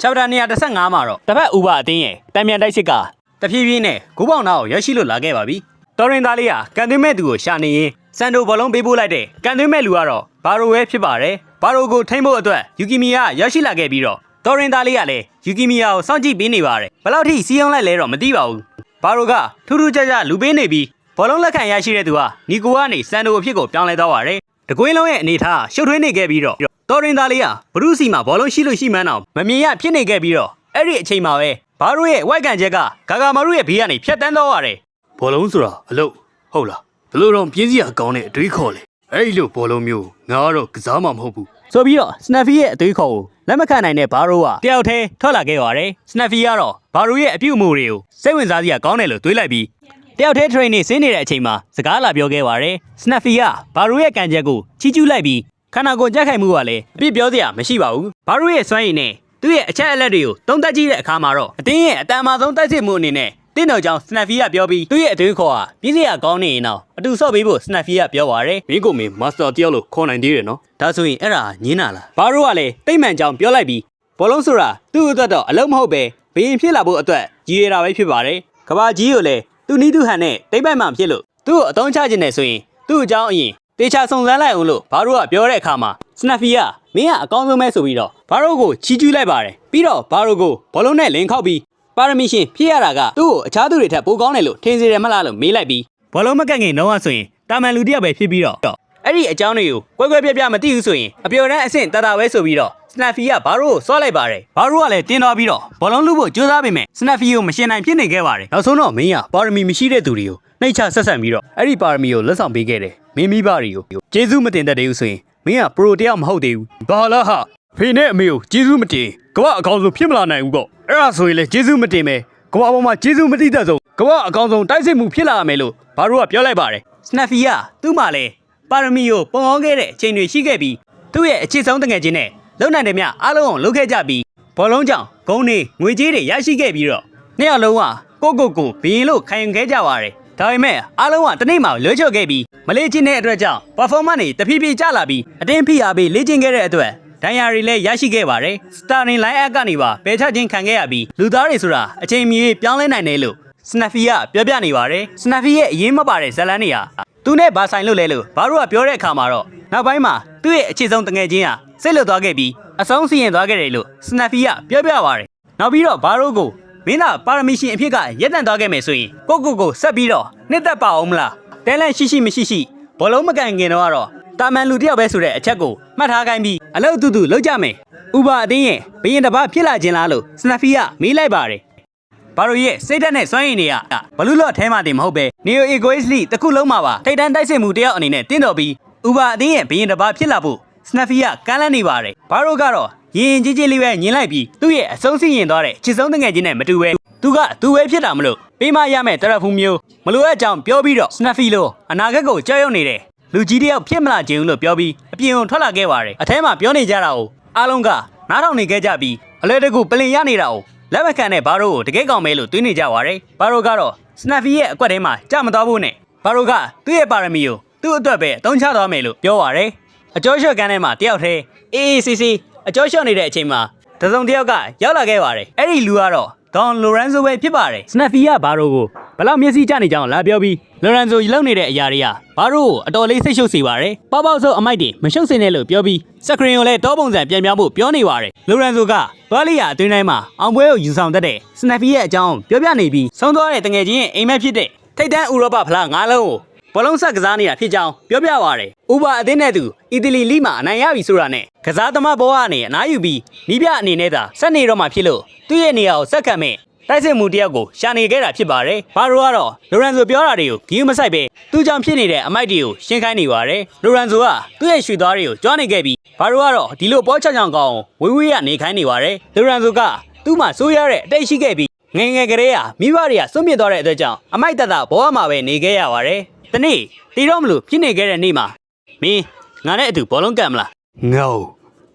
chapter 135မှာတော့တစ်ဖက်ဥပအတင်းရဲ့တံမြန်တိုက်စစ်ကတဖြည်းဖြည်းနဲ့ဂိုးပေါင်နာကိုရရှိလို့လာခဲ့ပါပြီတော်ရင်သားလေးကကန်သွင်းမဲ့သူကိုရှာနေရင်စန်တိုဘောလုံးပေးပို့လိုက်တဲ့ကန်သွင်းမဲ့လူကတော့ဘာရိုပဲဖြစ်ပါတယ်ဘာရိုကိုထိမ့်ဖို့အတွက်ယူကီမီယာရရှိလာခဲ့ပြီးတော့တော်ရင်သားလေးကလည်းယူကီမီယာကိုစောင့်ကြည့်ပေးနေပါတယ်ဘယ်လောက်ထိစီးအောင်လိုက်လဲတော့မသိပါဘူးဘာရိုကထူးထူးခြားခြားလူပေးနေပြီးဘောလုံးလက်ခံရရှိတဲ့သူကနီကိုကနေစန်တိုအဖြစ်ကိုပြောင်းလဲသွားပါတယ်တကွင်းလုံးရဲ့အနေထားရှုပ်ထွေးနေခဲ့ပြီးတော့ တော်ရင်သားလေးကဘရုစီမှာဘောလုံးရှိလို့ရှိမှန်းတော့မမြင်ရဖြစ်နေခဲ့ပြီးတော့အဲ့ဒီအချိန်မှာပဲဘာရိုရဲ့ဝိုက်ကန်ချက်ကဂါဂါမာရုရဲ့ဘေးကနေဖြတ်တန်းသွားရတယ်ဘောလုံးဆိုတာအလုပ်ဟုတ်လားဘလို့တော့ပြင်းစရာကောင်းတဲ့အတွေးခေါ်လေအဲ့လိုဘောလုံးမျိုးငါကတော့ကစားမှာမဟုတ်ဘူးဆိုပြီးတော့စနက်ဖီရဲ့အသွေးခေါ်ကိုလက်မခံနိုင်တဲ့ဘာရိုကတယောက်တည်းထွက်လာခဲ့ပါတယ်စနက်ဖီကတော့ဘာရိုရဲ့အပြုအမူတွေကိုစိတ်ဝင်စားစရာကောင်းတယ်လို့တွေးလိုက်ပြီးတယောက်တည်း train နေဆင်းနေတဲ့အချိန်မှာစကားလာပြောခဲ့ပါတယ်စနက်ဖီကဘာရိုရဲ့ကန်ချက်ကိုချီးကျူးလိုက်ပြီး ခန္ဓာကိုယ်ကြက်ခိုင်မှုကလည်းအပြစ်ပြောစရာမရှိပါဘူးဘာရိုရဲ့စွမ်းရည်နဲ့သူ့ရဲ့အချက်အလက်တွေကိုသုံးသပ်ကြည့်တဲ့အခါမှာတော့အတင်းရဲ့အတန်မာဆုံးတိုက်စစ်မှုအနေနဲ့တင်းတော်ကြောင့်စနက်ဖီကပြောပြီးသူ့ရဲ့အသွေးခေါ်ဟာပြင်းစရာကောင်းနေရင်တော့အတူဆော့ပေးဖို့စနက်ဖီကပြောပါတယ်မင်းကိုမင်းမာစတာတယောက်လို့ခေါ်နိုင်သေးတယ်နော်ဒါဆိုရင်အဲ့ဒါညင်းတာလားဘာရိုကလည်းတိတ်မှန်ကြောင်ပြောလိုက်ပြီးဘောလုံးဆိုတာသူ့အတွက်တော့အလုံးမဟုတ်ပဲဘရင်ဖြစ်လာဖို့အတွက်ရည်ရတာပဲဖြစ်ပါတယ်ကဘာကြီးကိုလည်းသူ့နီးသူဟန်နဲ့တိတ်ပိုက်မှဖြစ်လို့သူ့ကိုအသုံးချခြင်းနဲ့ဆိုရင်သူ့အကြောင်းအရင် တေချာစုံစမ်းလိုက်အောင်လို့ဘာရိုကပြောတဲ့အခါမှာစနက်ဖီကမင်းကအကောင်းဆုံးပဲဆိုပြီးတော့ဘာရိုကိုချီးကျူးလိုက်ပါတယ်ပြီးတော့ဘာရိုကိုဘောလုံးနဲ့လင်ခောက်ပြီးပါရမီရှင်ဖြစ်ရတာကသူ့ကိုအခြားသူတွေထက်ပိုကောင်းတယ်လို့ထင်စေတယ်မလားလို့မေးလိုက်ပြီးဘောလုံးမကန့်ခင်တော့ဆိုရင်တာမန်လူတစ်ယောက်ပဲဖြစ်ပြီးတော့အဲ့ဒီအကြောင်းတွေကိုကွဲကွဲပြားပြားမသိဘူးဆိုရင်အပျော်တမ်းအဆင့်တတပဲဆိုပြီးတော့စနက်ဖီကဘာရိုကိုဆွားလိုက်ပါတယ်ဘာရိုကလည်းတင်းသွားပြီးတော့ဘောလုံးလူဖို့ကြိုးစားပေမဲ့စနက်ဖီကိုမရှင်နိုင်ဖြစ်နေခဲ့ပါတယ်နောက်ဆုံးတော့မင်းကပါရမီမရှိတဲ့သူတွေကိုနှိတ်ချဆက်ဆံပြီးတော့အဲ့ဒီပါရမီကိုလက်ဆောင်ပေးခဲ့တယ် မင်းမိဘတွေကိုကျေးဇူးမတင်တတ်သေးဘူးဆိုရင်မင်းကပရိုတယောက်မဟုတ်သေးဘူးဘာလားဟာဖေနဲ့အမေကိုကျေးဇူးမတင်ကမ္ဘာအကောင်ဆုံးဖြစ်မလာနိုင်ဘူးပေါ့အဲ့ဒါဆိုရင်လေကျေးဇူးမတင်ပဲကမ္ဘာပေါ်မှာကျေးဇူးမတိတတ်ဆုံးကမ္ဘာအကောင်ဆုံးတိုက်စစ်မှုဖြစ်လာရမယ်လို့ဘာလို့ကပြောလိုက်ပါတယ်စနက်ဖီကသူ့မှာလည်းပါရမီကိုပုံအောင်ခဲ့တဲ့အချိန်တွေရှိခဲ့ပြီးသူ့ရဲ့အခြေဆုံးတငယ်ချင်းနဲ့လုံနိုင်တဲ့မြအားလုံးကိုလုပ်ခဲ့ကြပြီးဘောလုံးကြောင့်ဂုံးနေငွေကြေးတွေရရှိခဲ့ပြီးတော့နှစ်ယောက်လုံးကကိုကိုကိုဘီရင်လို့ခံယူခဲ့ကြပါတယ် ဒါပေမဲ့အားလုံးကတနေ့မှလွှဲချော်ခဲ့ပြီးမလေးချင်းတဲ့အတွက်ကြောင့် performance တွေတဖြည်းဖြည်းကျလာပြီးအတင်းဖိအားပေးလေ့ကျင့်ခဲ့တဲ့အတွက်ဒဏ်ရာတွေလည်းရရှိခဲ့ပါတယ်စတာရင်လိုင်းအပ်ကနေပါပယ်ချခြင်းခံခဲ့ရပြီးလူသားတွေဆိုတာအချိန်မီပြောင်းလဲနိုင်တယ်လို့စနက်ဖီကပြောပြနေပါတယ်စနက်ဖီရဲ့အရင်မပါတဲ့ဇတ်လန်းတွေဟာသူနဲ့ဘာဆိုင်လို့လဲလို့ဘာလို့ကပြောတဲ့အခါမှာတော့နောက်ပိုင်းမှာသူ့ရဲ့အခြေဆုံးတငယ်ချင်းဟာစိတ်လွတ်သွားခဲ့ပြီးအဆုံးစီရင်သွားခဲ့တယ်လို့စနက်ဖီကပြောပြပါတယ်နောက်ပြီးတော့ဘာလို့ကို မင်းသားပါရမီရှင်အဖြစ်ကရက်တန်သွားခဲ့မယ်ဆိုရင်ကိုကိုကိုဆက်ပြီးတော့နှစ်သက်ပါအောင်မလားတဲလန့်ရှိရှိမရှိရှိဘောလုံးမကန်ခင်တော့ကတော့တာမန်လူတစ်ယောက်ပဲဆိုတဲ့အချက်ကိုမှတ်ထားခိုင်းပြီးအလုပ်အတူတူလုပ်ကြမယ်ဥပအတင်းရဲ့ဘရင်တစ်ပါးဖြစ်လာခြင်းလားလို့စနက်ဖီကမေးလိုက်ပါတယ်ဘာလို့ရဲ့စိတ်ဓာတ်နဲ့စွမ်းရည်တွေကဘလူးလော့ထဲမှာတင်မဟုတ်ပဲ Neo Egoisly တစ်ခုလုံးမှာပါထိတ်တန်းတိုက်စစ်မှုတယောက်အနေနဲ့တင်းတော်ပြီးဥပါအသင်းရဲ့ဘရင်တစ်ပါးဖြစ်လာဖို့ Snappy ကကမ်းလှမ်းနေပါတယ်ဘာလို့ကတော့ရင်ရင်ကြီးကြီးလေးပဲညင်လိုက်ပြီးသူ့ရဲ့အဆုံးစီရင်သွားတဲ့ချစ်ဆုံးတငယ်ချင်းနဲ့မတူပဲသူကသူပဲဖြစ်တာမလို့ပေးမရမယ်တရဖူးမျိုးမလိုအပ်ကြောင်ပြောပြီးတော့ Snappy လို့အနာဂတ်ကိုကြောက်ရွံ့နေတဲ့လူကြီးတယောက်ဖြစ်မလာခြင်းလို့ပြောပြီးအပြင်ကိုထွက်လာခဲ့ပါတယ်အထဲမှာပြောနေကြတာကိုအားလုံးကနားထောင်နေခဲ့ကြပြီးအလဲတကူပလင်ရနေတာကိုလက်မခံတဲ့ဘာရိုကိုတကယ်ကောင်းမဲလို့တွေးနေကြပါရယ်ဘာရိုကတော့စနက်ဖီရဲ့အကွက်ထဲမှာကြမသွားဘူးနဲ့ဘာရိုကသူ့ရဲ့ပါရမီကိုသူ့အတွက်ပဲအသုံးချသွားမယ်လို့ပြောပါရယ် အကျော်ရှော့ကန်းထဲမှာတယောက်တည်းအေးအေးစီစီအကျော်ရှော့နေတဲ့အချိန်မှာတစုံတယောက်ကရောက်လာခဲ့ပါရယ်အဲ့ဒီလူကတော့ဒေါန်လိုရန်ဆိုပဲဖြစ်ပါတယ်စနက်ဖီကဘာရိုကိုဘလောက်မျက်စိကျနေကြအောင်လာပြောပြီးလိုရန်ဆိုလုံနေတဲ့အရာတွေကဘာရိုကိုအတော်လေးစိတ်ရှုပ်စေပါရယ်ပေါပေါဆိုအမိုက်တွေမရှုပ်စင်နဲ့လို့ပြောပြီးစကရင်ကိုလည်းတောပုံစံပြန်ပြောင်းဖို့ပြောနေပါရယ်လိုရန်ဆိုကဘာလီယာအတွင်းတိုင်းမှာအောင်ပွဲကိုယူဆောင်တတ်တဲ့စနက်ဖီရဲ့အကြောင်းပြောပြနေပြီးဆုံးသွားတဲ့တငယ်ချင်းရဲ့အိမ်မက်ဖြစ်တဲ့ထိတ်တန်းဥရောပဖလားငါးလုံးကို ဘလုံးဆက်ကစားနေတာဖြစ်ကြောင်းပြောပြပါရယ်ဥပါအသင်းနဲ့သူအီတလီလိမှာအနိုင်ရပြီဆိုတာနဲ့ကစားသမားဘောကနေအနားယူပြီးနီးပြအနေနဲ့သာဆက်နေတော့မှဖြစ်လို့သူ့ရဲ့နေရာကိုဆက်ခံမဲ့တိုက်စစ်မှုတယောက်ကိုရှာနေခဲ့တာဖြစ်ပါတယ်။ဘာရိုကတော့လိုရန်ဆိုပြောတာတွေကိုဂီယူမဆိုင်ပဲသူ့ကြောင့်ဖြစ်နေတဲ့အမိုက်တွေကိုရှင်းခိုင်းနေပါတယ်။လိုရန်ဆိုကသူ့ရဲ့ရွှေသွားတွေကိုကြွားနေခဲ့ပြီးဘာရိုကတော့ဒီလိုပေါ်ချောင်ချောင်ကောင်းဝေးဝေးကနေခိုင်းနေပါတယ်။လိုရန်ဆိုကသူ့မှာစိုးရတဲ့အတိတ်ရှိခဲ့ပြီးငယ်ငယ်ကလေးကမိဘတွေကစွန့်ပစ်သွားတဲ့အတွက်ကြောင့်အမိုက်တက်တာဘောမှာပဲနေခဲ့ရပါတယ်။ ဒီနေ့တီတော့မလို့ဖြစ်နေခဲ့တဲ့နေ့မှာမင်းငါနဲ့အတူဘောလုံးကန်မလားငေါ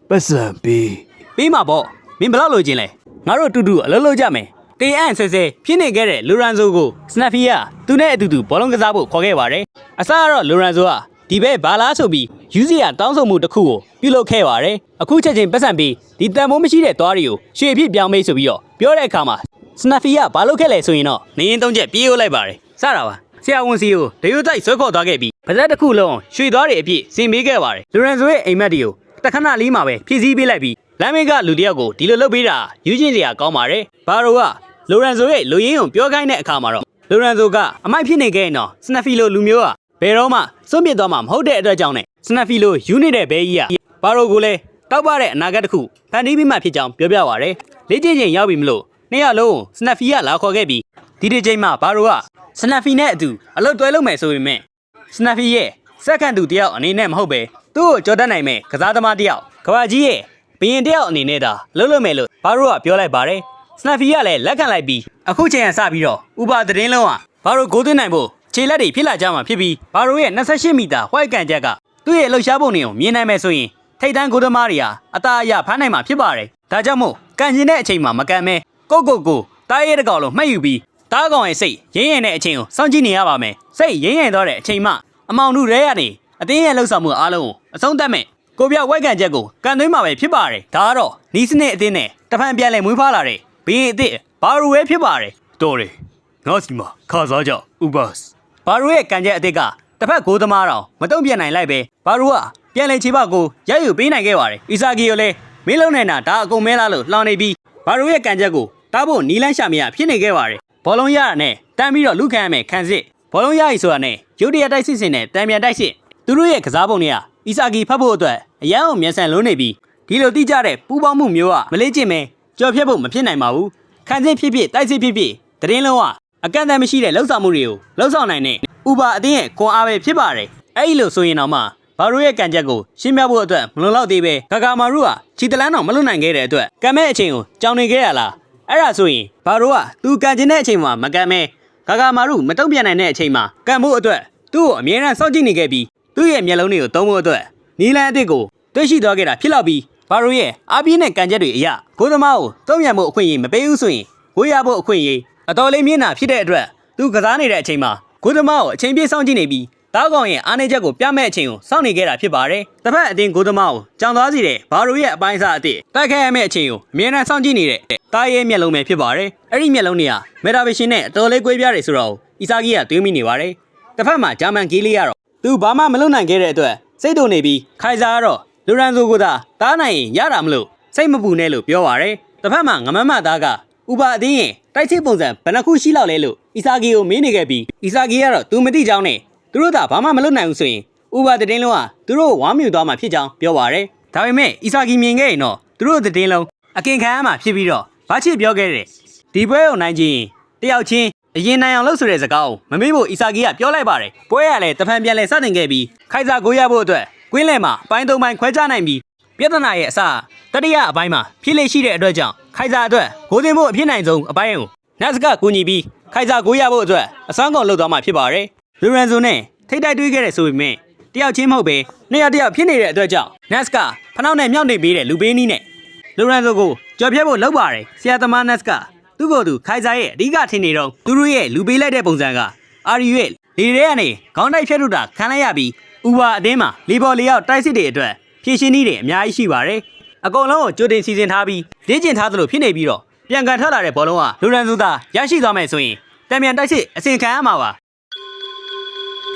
ပတ်စံပေးပေးမှာပေါ့မင်းဘယ်လောက်လိုချင်လဲငါတို့အတူတူအလုပ်လုပ်ကြမယ်တေအန်ဆဲဆဲဖြစ်နေခဲ့တဲ့လူရန်ဆိုကိုစနက်ဖီကသူနဲ့အတူတူဘောလုံးကစားဖို့ခေါ်ခဲ့ပါတယ်အစကတော့လူရန်ဆိုကဒီဘက်ဘာလားဆိုပြီးယူစီယာတောင်းဆိုမှုတစ်ခုကိုပြုလုပ်ခဲ့ပါတယ်အခုချက်ချင်းပတ်စံပြီးဒီတန်မိုးမရှိတဲ့သွားတွေကိုရွှေအဖြစ်ပြောင်းမေးဆိုပြီးတော့ပြောတဲ့အခါမှာစနဖီကဘာလုပ်ခဲ့လဲဆိုရင်တော့နေရင်သုံးချက်ပြေးရိုးလိုက်ပါတယ်စတာပါ ဆရာဝန်စီကိုဒရုတိုက်ဆွဲခေါ်သွားခဲ့ပြီးပါဇက်တစ်ခုလုံးရွှေသွားတွေအပြည့်စင်ပေးခဲ့ပါတယ်လူရန်ဆိုရဲ့အိမ်မက်တွေကိုတခဏလေးမှာပဲဖြည့်ဆည်းပေးလိုက်ပြီးလမ်းမင်းကလူတစ်ယောက်ကိုဒီလိုလုပ်ပေးတာယူချင်းစရာကောင်းပါတယ်ဘာရိုကလိုရန်ဆိုရဲ့လူရင်းကိုပြောခိုင်းတဲ့အခါမှာတော့လိုရန်ဆိုကအမိုက်ဖြစ်နေခဲ့ရင်တော့စနဖီလိုလူမျိုးကဘယ်တော့မှစွန့်ပစ်သွားမှာမဟုတ်တဲ့အတွက်ကြောင့်နဲ့စနဖီလိုယူနေတဲ့ဘဲကြီးကဘာရိုကိုလည်းတောက်ပတဲ့အနာဂတ်တစ်ခုဖန်တီးပြီးမှဖြစ်ကြောင်းပြောပြပါရယ်လေ့ကျင့်ချိန်ရောက်ပြီမလို့နှစ်ယောက်လုံးစနဖီကလာခေါ်ခဲ့ပြီး ဒီဒီချိန်မှာဘာရိုကစနဖီနဲ့အတူအလုပ်တွဲလုပ်မယ်ဆိုပေမဲ့စနဖီရဲ့စက္ကန့်သူတယောက်အနေနဲ့မဟုတ်ပဲသူ့ကိုကြော်တတ်နိုင်မဲ့ကစားသမားတယောက်ကဘာကြီးရဲ့ဘရင်တယောက်အနေနဲ့ဒါလှုပ်လှုပ်မယ်လို့ဘာရိုကပြောလိုက်ပါတယ်စနဖီကလည်းလက်ခံလိုက်ပြီးအခုချိန်ကစပြီးတော့ဥပသတင်းလုံးကဘာရိုဂိုးသွင်းနိုင်ဖို့ခြေလက်တွေဖြစ်လာကြမှာဖြစ်ပြီးဘာရိုရဲ့28မီတာဝိုက်ကန်ချက်ကသူ့ရဲ့လှုပ်ရှားပုံတွေကိုမြင်နိုင်မယ်ဆိုရင်ထိတ်တန်းဂိုးသမားတွေဟာအသားအရဖမ်းနိုင်မှာဖြစ်ပါတယ်ဒါကြောင့်မို့ကန်ကျင်တဲ့အချိန်မှာမကန်မဲကိုကိုကိုတားရဲတကောင်လုံးမှတ်ယူပြီး တားကောင်ရဲ့စိတ်ရင်းရင်တဲ့အချိန်ကိုစောင့်ကြည့်နေရပါမယ်စိတ်ရင်းရင်သွားတဲ့အချိန်မှအမောင်တို့ရဲရနေအတင်းရဲ့လှုပ်ဆောင်မှုအားလုံးကိုအဆုံးသတ်မဲ့ကိုပြောက်ဝိုက်ကန်ချက်ကိုကန်သွင်းမှာပဲဖြစ်ပါတယ်ဒါကတော့နီးစနစ်အတင်းနဲ့တဖန်ပြန်လဲမွေးဖွားလာတဲ့ဘင်းအစ်စ်ဘာရူဝဲဖြစ်ပါတယ်တော်တယ်ငါစီမှာခါစားကြဥပစဘာရူရဲ့ကန်ချက်အစ်စ်ကတစ်ဖက်ကိုသမားတော်မတုံ့ပြန်နိုင်လိုက်ပဲဘာရူကပြန်လဲချေပကိုရယူပေးနိုင်ခဲ့ပါတယ်အီဆာဂီကိုလည်းမင်းလုံးနေတာဒါအကုန်မဲလားလို့လှောင်နေပြီးဘာရူရဲ့ကန်ချက်ကိုတားဖို့နီလန်းရှာမရဖြစ်နေခဲ့ပါတယ် ဘောလုံးရတာနဲ့တမ်းပြီးတော့လူခံရမယ်ခံစစ်ဘောလုံးရည်ဆိုတာနဲ့ရုတ်တရက်တိုက်စစ်စင်နဲ့တံပြန်တိုက်စစ်သူတို့ရဲ့ကစားပုံတွေကအီဆာဂီဖတ်ဖို့အတွက်အရန်အောင်မြန်ဆန်လုံးနေပြီးဒီလိုတိကျတဲ့ပူပေါင်းမှုမျိုးကမလေးကျင့်မဲကြော်ဖြတ်ဖို့မဖြစ်နိုင်ပါဘူးခံစစ်ဖြစ်ဖြစ်တိုက်စစ်ဖြစ်ဖြစ်တရင်လုံးကအကန့်အသတ်မရှိတဲ့လှုပ်ဆောင်မှုတွေကိုလှုပ်ဆောင်နိုင်တဲ့ဥပါအတင်းရဲ့ခွန်အားပဲဖြစ်ပါတယ်အဲ့ဒီလိုဆိုရင်တော့မှဘာရိုရဲ့ကန်ချက်ကိုရှင်းပြဖို့အတွက်မလုံလောက်သေးပဲဂါဂါမာရုကခြေတလန်းတော့မလွတ်နိုင်ခဲ့တဲ့အတွက်ကံမဲ့အချိန်ကိုကြောင်နေခဲ့ရလား အဲ့ဒါဆိုရင်ဘာရိုကသူကန်ကျင်တဲ့အချိန်မှာမကန်မဲဂါဂါမာရုမတုံ့ပြန်နိုင်တဲ့အချိန်မှာကန်ဖို့အတွက်သူ့ကိုအမြဲတမ်းစောင့်ကြည့်နေခဲ့ပြီးသူ့ရဲ့မျက်လုံးတွေကိုသုံးဖို့အတွက်နီလန်အစ်စ်ကိုတွေ့ရှိသွားခဲ့တာဖြစ်လောက်ပြီးဘာရိုရဲ့အားပြင်းတဲ့ကန်ချက်တွေအရာကိုသမားကိုတုံ့ပြန်ဖို့အခွင့်အရေးမပေးဘူးဆိုရင်ကိုရဖို့အခွင့်အရေးအတော်လေးမြင့်တာဖြစ်တဲ့အတွက်သူကစားနေတဲ့အချိန်မှာကိုသမားကိုအချိန်ပြည့်စောင့်ကြည့်နေပြီး တားကောင်ရဲ့အားနည်းချက်ကိုပြမဲ့အချိန်ကိုစောင့်နေခဲ့တာဖြစ်ပါတယ်။တစ်ဖက်အတင်းကိုသမားကိုကြောင်သွားစီတဲ့ဘာရိုရဲ့အပိုင်းအစားအသစ်တိုက်ခိုက်ရမယ့်အချိန်ကိုအမြဲတမ်းစောင့်ကြည့်နေတဲ့တားရဲ့မျက်လုံးပဲဖြစ်ပါတယ်။အဲ့ဒီမျက်လုံးတွေကမက်တာဗီရှင်နဲ့အတော်လေးကွဲပြားတယ်ဆိုတော့အီဆာဂီကတွေးမိနေပါတယ်။တစ်ဖက်မှာဂျာမန်ဂီလီကတော့သူဘာမှမလုပ်နိုင်ခဲ့တဲ့အတွက်စိတ်တုန်နေပြီးခိုင်စာကတော့လူရန်ဆိုကိုသာတားနိုင်ရင်ရတာမလို့စိတ်မပူနဲ့လို့ပြောပါတယ်။တစ်ဖက်မှာငမမသားကဥပါအတင်းရင်တိုက်ချိပုံစံဘယ်နှခုရှိလောက်လဲလို့အီဆာဂီကိုမေးနေခဲ့ပြီးအီဆာဂီကတော့သူမသိကြောင်းနဲ့ သူတို့သာဘာမှမလုပ်နိုင်ဘူးဆိုရင်ဥပါတတင်းလုံးကသူတို့ဝမ်းမြူသွားမှာဖြစ်ကြောင်းပြောပါရယ်ဒါပေမဲ့အီဆာဂီမြင်ခဲ့ရင်တော့သူတို့တတင်းလုံးအကင်ခံရမှာဖြစ်ပြီးတော့ဘာချစ်ပြောခဲ့တဲ့ဒီပွဲကိုနိုင်ခြင်းတယောက်ချင်းအရင်နိုင်အောင်လုပ်ဆိုတဲ့စကားကိုမမေ့ဖို့အီဆာဂီကပြောလိုက်ပါတယ်ပွဲရလဲတဖန်ပြန်လဲစတင်ခဲ့ပြီးခိုင်စာကိုရဖို့အတွက်ကွင်းလယ်မှာအပိုင်းသုံးပိုင်းခွဲခြားနိုင်ပြီးပြဿနာရဲ့အစတတိယအပိုင်းမှာဖြစ်လေရှိတဲ့အတွက်ကြောင့်ခိုင်စာအတွက်ဂိုးသွင်းဖို့အဖြစ်နိုင်ဆုံးအပိုင်းကိုနတ်စကကူညီပြီးခိုင်စာကိုရဖို့အတွက်အစွမ်းကုန်လုပ်သွားမှာဖြစ်ပါတယ် လူရန်ဆိုနဲ့ထိတ်တိုက်တွေးခဲ့တဲ့ဆိုပေမဲ့တယောက်ချင်းမဟုတ်ပဲနှစ်ယောက်တယောက်ဖြစ်နေတဲ့အတွက်ကြောင့်နတ်စကဖနှောက်နဲ့မြောက်နေပေးတဲ့လူပေးနီးနဲ့လူရန်ဆိုကိုကြော်ဖြတ်ဖို့လုပ်ပါတယ်ဆရာသမားနတ်စကသူ့ကိုယ်သူခိုင်စာရဲ့အဓိကထင်နေတော့သူတို့ရဲ့လူပေးလိုက်တဲ့ပုံစံကအာရီရဲ့လေထဲကနေခေါင်းတိုက်ဖြတ်ထုတ်တာခံလိုက်ရပြီးဥပါအတင်းမှာလေပေါ်လေရောက်တိုက်စစ်တွေအတွက်ဖြည့်ရှင်းနည်းတွေအများကြီးရှိပါတယ်အကုန်လုံးကိုကြိုတင်စီစဉ်ထားပြီးလေ့ကျင့်ထားသလိုဖြစ်နေပြီးတော့ပြန်ကန်ထွက်လာတဲ့ဘောလုံးကလူရန်ဆိုသာရရှိသွားမယ်ဆိုရင်တံမြန်တိုက်စစ်အစင်ခံရမှာပါ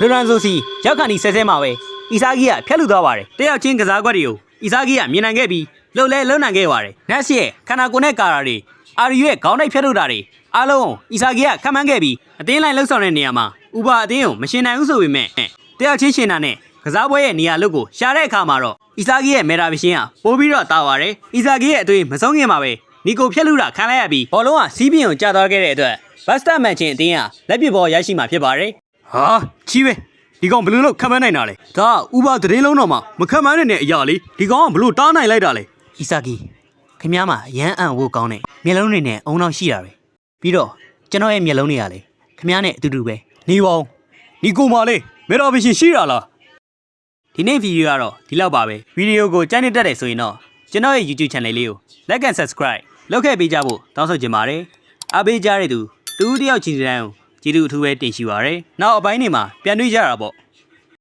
လူရန်ဆိုစီရောက်ခါနီဆဲဆဲမှာပဲအီဆာဂီကဖျက်လူသွားပါတယ်တယောက်ချင်းကစားကွက်တွေကိုအီဆာဂီကမြင်နိုင်ခဲ့ပြီးလှုပ်လဲလှုပ်နိုင်ခဲ့ပါတယ်နက်စ်ရဲ့ခန္ဓာကိုယ်နဲ့ကာရာတွေအာရီရဲ့ခေါင်းတိုက်ဖျက်ထုတ်တာတွေအားလုံးအီဆာဂီကခံမှန်းခဲ့ပြီးအတင်းလိုက်လှုပ်ဆောင်တဲ့နေရာမှာဥပါအတင်းကိုမရှင်နိုင်ဘူးဆိုပေမဲ့တယောက်ချင်းရှင်တာနဲ့ကစားပွဲရဲ့နေရာလုတ်ကိုရှာတဲ့အခါမှာတော့အီဆာဂီရဲ့မေတာဗီရှင်ကပိုးပြီးတော့တာပါတယ်အီဆာဂီရဲ့အသွေးမဆုံးခင်မှာပဲနီကိုဖျက်လူတာခံလိုက်ရပြီးဘောလုံးကစီးပြင်းကိုကြာသွားခဲ့တဲ့အတွက်ဘတ်စတာမန်ချင်းအတင်းကလက်ပစ်ဘောရရှိမှာဖြစ်ပါတယ် ဟာချီးပဲဒီကောင်ဘယ်လိုလုပ်ခံမနိုင်တာလဲဒါဥပသတင်းလုံးတော့မှမခံမနိုင်တဲ့အရာလေးဒီကောင်ကဘယ်လိုတားနိုင်လိုက်တာလဲအီဆာဂီခင်ဗျားမှာရမ်းအံ့ဝိုးကောင်းတဲ့မျက်လုံးတွေနဲ့အုံနောက်ရှိတာပဲပြီးတော့ကျွန်တော်ရဲ့မျက်လုံးတွေကလည်းခင်ဗျားနဲ့အတူတူပဲနေပါဦးဒီကိုမလေးမေတာဗီရှင်ရှိတာလားဒီနေ့ဗီဒီယိုကတော့ဒီလောက်ပါပဲဗီဒီယိုကိုကြိုက်နေတတ်တယ်ဆိုရင်တော့ကျွန်တော်ရဲ့ YouTube channel လေးကို like and subscribe လုပ်ခဲ့ပေးကြဖို့တောင်းဆိုချင်ပါတယ်အားပေးကြတဲ့သူတူဦးတယောက်ချင်းစီတိုင်းကို ကျေးဇူးအထူးပဲတင်ရှိပါရယ်နောက်အပိုင်းတွေမှာပြန်တွေ့ကြတာပေါ့